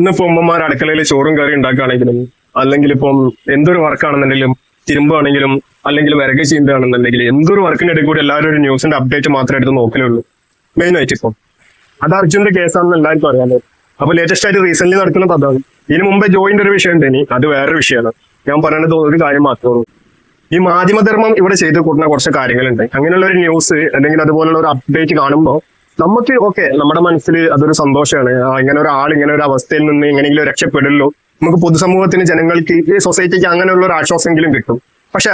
ഇന്നിപ്പോ ഉമ്മമാർ അടുക്കളയിൽ ചോറും കറി ഉണ്ടാക്കുകയാണെങ്കിലും അല്ലെങ്കിൽ ഇപ്പം എന്തൊരു വർക്കാണെന്നുണ്ടെങ്കിലും തിരുമ്പാണെങ്കിലും അല്ലെങ്കിൽ വിറക് ചീന്താണെന്നുണ്ടെങ്കിൽ എന്തൊരു വർക്കിന്റെ വർക്കിനിടയിൽ കൂടി എല്ലാവരും ഒരു ന്യൂസിന്റെ അപ്ഡേറ്റ് മാത്രമേ എടുത്ത് നോക്കലുള്ളൂ. മെയിൻ ആയിട്ട് ഇപ്പം. അത് അർജുന്റെ കേസാണെന്ന് എല്ലാവർക്കും അറിയാമല്ലോ അപ്പൊ ലേറ്റസ്റ്റ് ആയിട്ട് റീസെന്റ് നടക്കുന്നത് അതാണ്. ഇതിനു മുമ്പേ ജോയിന്റ് ഒരു വിഷയം ഉണ്ട് ഇനി. അത് വേറൊരു വിഷയമാണ്. ഞാൻ പറയുന്നത് ഒരു കാര്യം മാത്രമേ ഈ മാധ്യമധർമ്മം ഇവിടെ ചെയ്ത് കൂട്ടുന്ന കുറച്ച് കാര്യങ്ങളുണ്ട്. അങ്ങനെയുള്ള ഒരു ന്യൂസ് അല്ലെങ്കിൽ അതുപോലുള്ള ഒരു അപ്ഡേറ്റ് കാണുമ്പോൾ നമുക്ക് ഓക്കെ നമ്മുടെ മനസ്സിൽ അതൊരു സന്തോഷമാണ്. ഇങ്ങനെ ഒരാൾ ഇങ്ങനെ ഒരു അവസ്ഥയിൽ നിന്ന് എങ്ങനെയെങ്കിലും രക്ഷപ്പെടുള്ളൂ നമുക്ക് പൊതുസമൂഹത്തിന് ജനങ്ങൾക്ക് ഈ സൊസൈറ്റിക്ക് അങ്ങനെയുള്ള ഒരു ആശ്വാസമെങ്കിലും കിട്ടും. പക്ഷെ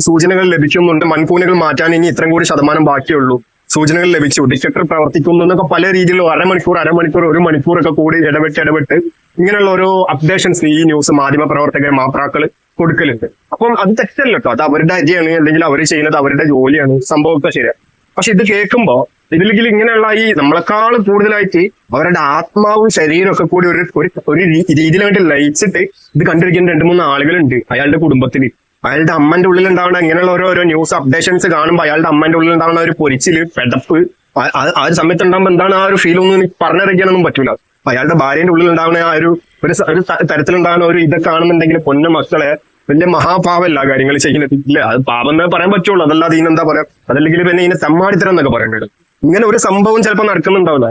സൂചനകൾ ലഭിക്കുന്നുണ്ട്. മൺകൂനുകൾ മാറ്റാൻ ഇനി ഇത്രയും കൂടി ശതമാനം ബാക്കിയുള്ളൂ. സൂചനകൾ ലഭിച്ചു. ഡിറ്റക്ടർ പ്രവർത്തിക്കുന്നു എന്നൊക്കെ പല രീതിയിലും അരമണിക്കൂർ അരമണിക്കൂർ ഒരു മണിക്കൂറൊക്കെ കൂടി ഇടപെട്ട് ഇടപെട്ട് ഇങ്ങനെയുള്ള ഓരോ അപ്ഡേഷൻസ് ഈ ന്യൂസ് മാധ്യമ പ്രവർത്തകർ മാപ്രാക്കൾ കൊടുക്കലുണ്ട്. അപ്പം അത് തെറ്റല്ലോ കേട്ടോ. അത് അവരുടെ അരിയാണ് അല്ലെങ്കിൽ അവർ ചെയ്യുന്നത് അവരുടെ ജോലിയാണ്. സംഭവമൊക്കെ ശരിയാണ് പക്ഷെ ഇത് കേൾക്കുമ്പോ ഇതിലെങ്കിൽ ഇങ്ങനെയുള്ള ഈ നമ്മളെക്കാൾ കൂടുതലായിട്ട് അവരുടെ ആത്മാവും ശരീരവും ഒക്കെ കൂടി ഒരു ഒരു രീതിയിലായിട്ട് ലയിച്ചിട്ട് ഇത് കണ്ടിരിക്കുന്ന രണ്ട് മൂന്ന് ആളുകളുണ്ട് അയാളുടെ കുടുംബത്തിൽ. അയാളുടെ അമ്മന്റെ ഉള്ളിൽ ഉണ്ടാവുന്ന ഇങ്ങനെയുള്ള ഓരോ ഓരോ ന്യൂസ് അപ്ഡേഷൻസ് കാണുമ്പോൾ അയാളുടെ അമ്മന്റെ ഉള്ളിൽ ഉണ്ടാവുന്ന ഒരു പൊരിച്ചിൽ പെടപ്പ് ആ- ഒരു സമയത്ത് ഉണ്ടാകുമ്പോൾ എന്താണ് ആ ഒരു ഫീൽ ഒന്നും പറഞ്ഞറിയിക്കാനൊന്നും പറ്റില്ല അയാളുടെ ഭാര്യന്റെ ഉള്ളിൽ ഉണ്ടാവുന്ന ആ ഒരു ഒരു തരത്തിലുണ്ടാകുന്ന ഒരു ഇതൊക്കെ കാണുന്നുണ്ടെങ്കിൽ പൊന്നു മക്കളെ വലിയ മഹാപാവല്ല കാര്യങ്ങൾ ചെയ്യുന്നത്. ഇല്ല അത് പാപം എന്നേ പറയാൻ പറ്റുള്ളൂ. അതല്ലാതെ എന്താ പറയാ? അതല്ലെങ്കിൽ പിന്നെ ഇതിനെ തമ്മാടിത്തരം എന്നൊക്കെ പറയേണ്ടത് ഇങ്ങനെ ഒരു സംഭവം ചിലപ്പോൾ നടക്കുന്നുണ്ടാവില്ല.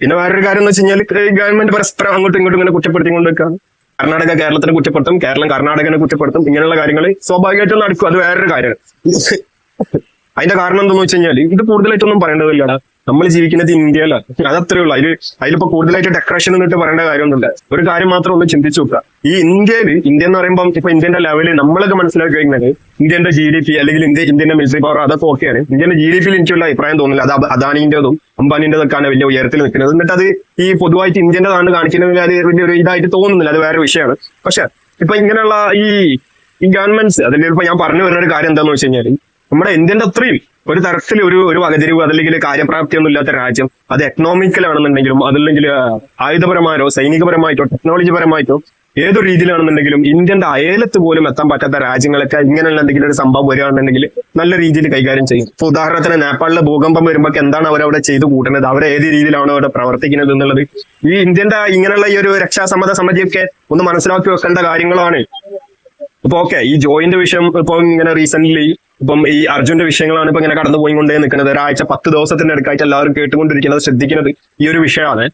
പിന്നെ വേറൊരു കാര്യം എന്ന് വെച്ച് കഴിഞ്ഞാൽ ഗവൺമെന്റ് പരസ്പരം അങ്ങോട്ടും ഇങ്ങോട്ടും ഇങ്ങനെ കുറ്റപ്പെടുത്തിക്കൊണ്ട് വെക്കാണ് കർണാടക കേരളത്തിനെ കുറ്റപ്പെടുത്തും കേരളം കർണാടകനെ കുറ്റപ്പെടുത്തും ഇങ്ങനെയുള്ള കാര്യങ്ങൾ സ്വാഭാവികമായിട്ടും നടക്കും. അത് വേറൊരു കാര്യമാണ്. അതിന്റെ കാരണം എന്താണെന്ന് വെച്ച് കഴിഞ്ഞാൽ ഇത് കൂടുതലായിട്ടൊന്നും പറയേണ്ടതില്ലടാ നമ്മൾ ജീവിക്കുന്നത് ഇന്ത്യയിലാണ്. അതത്രേ ഉള്ളൂ. അതിൽ അതിലിപ്പോ കൂടുതലായിട്ട് ഡെക്കറേഷൻ എന്നിട്ട് പറയേണ്ട കാര്യമൊന്നുമില്ല. ഒരു കാര്യം മാത്രം ഒന്ന് ചിന്തിച്ചു നോക്കുക. ഈ ഇന്ത്യയിൽ ഇന്ത്യ എന്ന് പറയുമ്പോൾ ഇപ്പൊ ഇന്ത്യന്റെ ലെവലിൽ നമ്മളൊക്കെ മനസ്സിലാക്കി കഴിഞ്ഞാൽ ഇന്ത്യന്റെ ജി ഡി പി അല്ലെങ്കിൽ ഇന്ത്യ ഇന്ത്യന്റെ മിലിറ്ററി പവർ അതൊക്കെ ഓക്കെയാണ് ഇന്ത്യന്റെ ജി ഡി പിയിൽ എനിക്കുള്ള അഭിപ്രായം തോന്നില്ല അത് അദാനിന്റേതും അംബാനിന്റേതൊക്കെയാണ് വലിയ ഉയരത്തിൽ നിൽക്കുന്നത്. എന്നിട്ട് അത് ഈ പൊതുവായിട്ട് ഇന്ത്യന്റെതാണ് കാണിക്കുന്നതിൽ അത് വലിയൊരു ഇതായിട്ട് തോന്നുന്നില്ല. അത് വേറെ വിഷയമാണ്. പക്ഷെ ഇപ്പൊ ഇങ്ങനെയുള്ള ഈ ഈ ഗവൺമെന്റ്സ് അതിൽ ഇപ്പൊ ഞാൻ പറഞ്ഞു വരുന്ന ഒരു കാര്യം എന്താണെന്ന് വെച്ച് കഴിഞ്ഞാൽ നമ്മുടെ ഇന്ത്യന്റെ അത്രയും ഒരു തരത്തിൽ ഒരു ഒരു വകതിരിവ് അതല്ലെങ്കിൽ കാര്യപ്രാപ്തിയൊന്നും ഇല്ലാത്ത രാജ്യം അത് എക്കണോമിക്കലാണെന്നുണ്ടെങ്കിലും അതല്ലെങ്കിൽ ആയുധപരമായോ സൈനികപരമായിട്ടോ ടെക്നോളജി പരമായിട്ടോ ഏതൊരു രീതിയിലാണെന്നുണ്ടെങ്കിലും ഇന്ത്യന്റെ അയലത്ത് പോലും എത്താൻ പറ്റാത്ത രാജ്യങ്ങളൊക്കെ ഇങ്ങനെയുള്ള എന്തെങ്കിലും ഒരു സംഭവം വരികയാണെന്നുണ്ടെങ്കിൽ നല്ല രീതിയിൽ കൈകാര്യം ചെയ്യും. ഇപ്പൊ ഉദാഹരണത്തിന് നേപ്പാളിലെ ഭൂകമ്പം വരുമ്പോൾ എന്താണ് അവരവിടെ ചെയ്തു കൂട്ടുന്നത്? അവർ ഏത് രീതിയിലാണ് അവിടെ പ്രവർത്തിക്കുന്നത് എന്നുള്ളത്? ഈ ഇന്ത്യന്റെ ഇങ്ങനെയുള്ള ഈ ഒരു രക്ഷാസമ്മത സമിതിയൊക്കെ ഒന്ന് മനസ്സിലാക്കി വെക്കേണ്ട കാര്യങ്ങളാണ്. ഇപ്പൊ ഓക്കെ ഈ ജോയിന്റ് വിഷയം ഇപ്പൊ ഇങ്ങനെ റീസെന്റ് ഇപ്പം ഈ അർജുന്റെ വിഷയങ്ങളാണ് ഇപ്പൊ ഇങ്ങനെ കടന്നു പോയിക്കൊണ്ടേ നിൽക്കുന്നത്. ഒരാഴ്ച പത്ത് ദിവസത്തിന്റെ അടുക്കായിട്ട് എല്ലാവരും കേട്ടുകൊണ്ടിരിക്കുന്നത് ശ്രദ്ധിക്കുന്നത് ഈ ഒരു വിഷയമാണ്.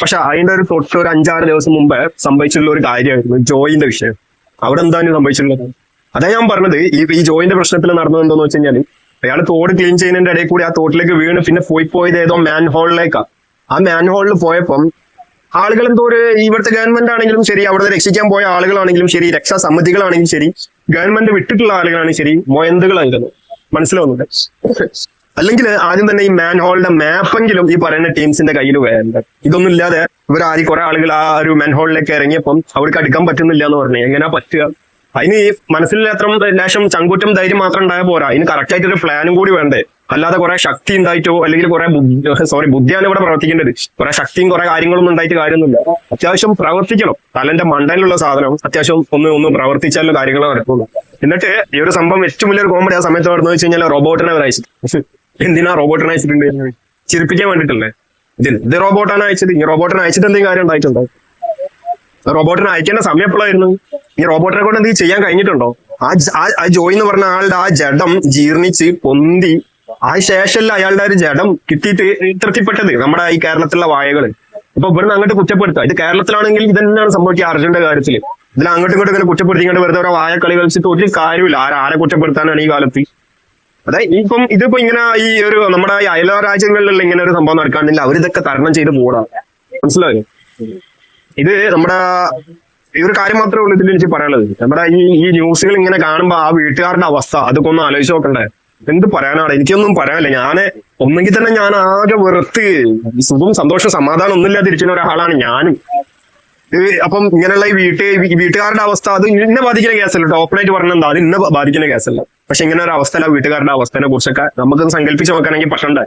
പക്ഷെ അതിന്റെ ഒരു തൊട്ട് ഒരു അഞ്ചാറ് ദിവസം മുമ്പ് സംഭവിച്ചിട്ടുള്ള ഒരു കാര്യമായിരുന്നു ജോയിന്റെ വിഷയം. അവിടെ എന്താണ് സംഭവിച്ചിട്ടുള്ളത്? അതാ ഞാൻ പറഞ്ഞത് ഈ ഈ ജോയിന്റെ പ്രശ്നത്തിൽ നടന്നത് എന്താന്ന് വെച്ച് കഴിഞ്ഞാൽ അയാൾ തോട് ക്ലീൻ ചെയ്യുന്നതിന്റെ ഇടയിൽ കൂടി ആ തോട്ടിലേക്ക് വീണ് പിന്നെ പോയി പോയത് ഏതോ മാൻ ഹോളിലേക്കാ ആ മാൻ ഹോളിൽ പോയപ്പം ആളുകൾ എന്തോ ഒരു ഇവിടുത്തെ ഗവൺമെന്റ് ആണെങ്കിലും ശരി അവിടെ രക്ഷിക്കാൻ പോയ ആളുകളാണെങ്കിലും ശരി രക്ഷാസമിതികളാണെങ്കിലും ശരി ഗവൺമെന്റ് വിട്ടിട്ടുള്ള ആളുകളാണ് ശരി മൊയന്തുകളായിരുന്നു മനസ്സിലാവുന്നുണ്ട്? അല്ലെങ്കിൽ ആദ്യം തന്നെ ഈ മാൻ ഹോളിന്റെ മാപ്പെങ്കിലും ഈ പറയുന്ന ടീംസിന്റെ കയ്യിൽ വേണ്ട ഇതൊന്നും ഇല്ലാതെ ഇവർ ആദ്യം കുറെ ആളുകൾ ആ ഒരു മാൻ ഹോളിലേക്ക് ഇറങ്ങിയപ്പം അവർക്ക് അടുക്കാൻ പറ്റുന്നില്ല എന്ന് പറഞ്ഞു. എങ്ങനെയാ പറ്റുക? അതിന് ഈ മനസ്സിൽ അത്ര ലേശം ചങ്കൂറ്റം ധൈര്യം മാത്രം ഉണ്ടായ പോരാ. അതിന് കറക്റ്റ് ആയിട്ട് ഒരു പ്ലാനും കൂടി വേണ്ടേ. അല്ലാതെ കുറെ ശക്തി ഉണ്ടായിട്ടോ അല്ലെങ്കിൽ കുറെ സോറി ബുദ്ധിയാണ് ഇവിടെ പ്രവർത്തിക്കേണ്ടത്. കുറെ ശക്തിയും കുറെ കാര്യങ്ങളൊന്നും ഉണ്ടായിട്ട് കാര്യമൊന്നുമില്ല. അത്യാവശ്യം പ്രവർത്തിക്കണം. തലന്റെ മണ്ടയിലുള്ള സാധനം അത്യാവശ്യം ഒന്ന് ഒന്ന് പ്രവർത്തിച്ചാലുള്ള കാര്യങ്ങൾ നടക്കുള്ളൂ. എന്നിട്ട് ഈ ഒരു സംഭവം ഏറ്റവും വലിയൊരു കോമഡി ആ സമയത്ത് നടന്നു വെച്ച് കഴിഞ്ഞാൽ റോബോട്ടിനെ അയച്ചത് അയച്ചു എന്തിനാ റോബോട്ടിനെ അയച്ചിട്ടുണ്ട് ചിരിപ്പിക്കാൻ വേണ്ടിട്ടല്ലേ? ഇതിന് ഇത് റോബോട്ടാണ് അയച്ചത്? ഈ റോബോട്ടിനെ അയച്ചിട്ട് എന്തെങ്കിലും കാര്യം ഉണ്ടായിട്ടുണ്ടോ? റോബോട്ടിനെ അയക്കേണ്ട സമയം എപ്പോഴായിരുന്നു? ഈ റോബോട്ടിനെ കൊണ്ട് എന്തെങ്കിലും ചെയ്യാൻ കഴിഞ്ഞിട്ടുണ്ടോ? ആ ജോയ് എന്ന് പറഞ്ഞ ആളുടെ ആ ജഡം ജീർണിച്ച് പൊന്തി ആ ശേഷമല്ല അയാളുടെ ഒരു ജഡം കിട്ടിയിട്ട് തൃപ്തിപ്പെട്ടത് നമ്മുടെ ഈ കേരളത്തിലുള്ള വായകൾ. അപ്പൊ ഇവിടുന്ന് അങ്ങോട്ട് കുറ്റപ്പെടുത്തുക. ഇത് കേരളത്തിലാണെങ്കിൽ ഇത് തന്നെയാണ് സംഭവിക്കുക അർജുന്റെ കാര്യത്തിൽ ഇതിൽ അങ്ങോട്ടും ഇങ്ങോട്ടും ഇങ്ങനെ കുറ്റപ്പെടുത്തിക്കൊണ്ട് വെറുതെ ഓരോ വായ കളി കളിച്ചിട്ട് ഒരു കാര്യമില്ല ആരെ ആരെ കുറ്റപ്പെടുത്താനാണ് ഈ കാലത്ത്? അതായത് ഇപ്പം ഇതിപ്പോ ഇങ്ങനെ ഈ ഒരു നമ്മുടെ ഈ അയല രാജ്യങ്ങളിലുള്ള ഇങ്ങനെ ഒരു സംഭവം നടക്കാണ്ടില്ല. അവരിതൊക്കെ തരണം ചെയ്ത് പോടാ മനസ്സിലായോ? ഇത് നമ്മുടെ ഈ ഒരു കാര്യം മാത്രമേ ഉള്ളൂ ഇതിൽ എനിക്ക് പറയാനുള്ളത്. നമ്മുടെ ഈ ഈ ന്യൂസുകൾ ഇങ്ങനെ കാണുമ്പോ ആ വീട്ടുകാരുടെ അവസ്ഥ അതൊക്കെ ഒന്ന് ആലോചിച്ച് നോക്കണ്ടേ? എന്ത് പറയാനാണ്? എനിക്കൊന്നും പറയാനില്ല. ഞാൻ ഒന്നെങ്കിൽ തന്നെ ഞാൻ ആകെ വെറുത്ത് സുഖം സന്തോഷം സമാധാനം ഒന്നുമില്ലാതിരിക്കുന്ന ഒരാളാണ് ഞാനും. അപ്പം ഇങ്ങനെയുള്ള ഈ വീട്ട് വീട്ടുകാരുടെ അവസ്ഥ അത് ഇന്നെ ബാധിക്കുന്ന കേസല്ല ടോപ്പിലായിട്ട് പറഞ്ഞെന്താ അത് ഇന്നെ ബാധിക്കുന്ന കേസല്ല പക്ഷെ ഇങ്ങനെ ഒരു അവസ്ഥയില വീട്ടുകാരുടെ അവസ്ഥനെ കുറിച്ചൊക്കെ നമുക്ക് സങ്കല്പിച്ച് നോക്കുകയാണെങ്കിൽ പറ്റണ്ടേ